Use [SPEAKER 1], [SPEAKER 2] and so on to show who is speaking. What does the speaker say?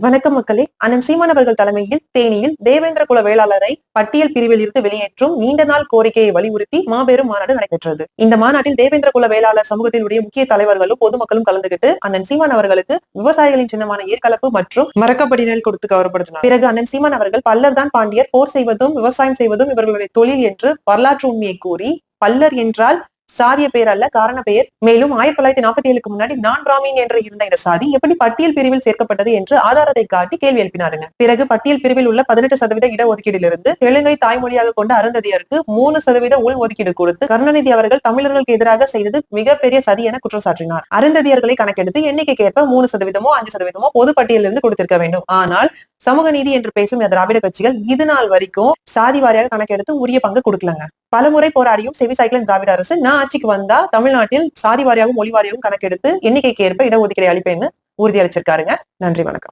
[SPEAKER 1] வணக்கம் மக்களே. அண்ணன் சீமான் அவர்கள் தலைமையில் தேனியில் தேவேந்திர குல வேளாளரை பட்டியல் பிரிவில் இருந்து வெளியேற்றும் நீண்ட நாள் கோரிக்கையை வலியுறுத்தி மாபெரும் மாநாடு நடைபெற்றது. இந்த மாநாட்டில் தேவேந்திர குல வேளாளர் சமூகத்தினுடைய முக்கிய தலைவர்களும் பொதுமக்களும் கலந்துகிட்டு அண்ணன் சீமான் அவர்களுக்கு விவசாயிகளின் சின்னமான ஏற்கலப்பு மற்றும் மரக்கப்படினல் கொடுத்து கௌரவப்படுத்தினார். பிறகு அண்ணன் சீமான் அவர்கள் பல்லர் தான் பாண்டியர் போர் செய்வதும் விவசாயம் செய்வதும் இவர்களுடைய தொழில் என்று வரலாற்று உண்மையை கூறி பல்லர் என்றால் சாதிய பெயர் அல்ல காரண பெயர். மேலும் ஆயிரத்தி தொள்ளாயிரத்தி நாற்பத்தி ஏழுக்கு முன்னாடி நான் பிராமின் என்று இருந்த இந்த சாதி எப்படி பட்டியல் பிரிவில் சேர்க்கப்பட்டது என்று ஆதாரத்தை காட்டி கேள்வி எழுப்பினாருங்க. பிறகு பட்டியல் பிரிவில் உள்ள பதினெட்டு சதவீத இடஒதுக்கீடிலிருந்து தெலுங்கை தாய்மொழியாக கொண்ட அருந்ததியருக்கு மூணு சதவீத உள் ஒதுக்கீடு கொடுத்து கருணாநிதி அவர்கள் தமிழர்களுக்கு எதிராக செய்தது மிகப்பெரிய சதி என குற்றம் சாட்டினார் அருந்ததியர்களை கணக்கெடுத்து எண்ணிக்கைக்கு ஏற்ப மூணு சதவீதமோ அஞ்சு சதவீதமோ பொது பட்டியலிருந்து கொடுத்திருக்க வேண்டும். ஆனால் சமூக நீதி என்று பேசும் இந்த திராவிட கட்சிகள் இது நாள் வரைக்கும் சாதி வாரியாக கணக்கெடுத்து உரிய பங்கு கொடுக்கலங்க. பலமுறை போராடியும் செவி சைக்கிளின் திராவிட அரசு நான் ஆட்சிக்கு வந்தா தமிழ்நாட்டில் சாதி வாரியாகவும் மொழி வாரியாகவும் கணக்கெடுத்து எண்ணிக்கைக்கு ஏற்ப இடஒதுக்கீடு அளிப்பேன்னு உறுதியளிச்சிருக்காருங்க. நன்றி வணக்கம்.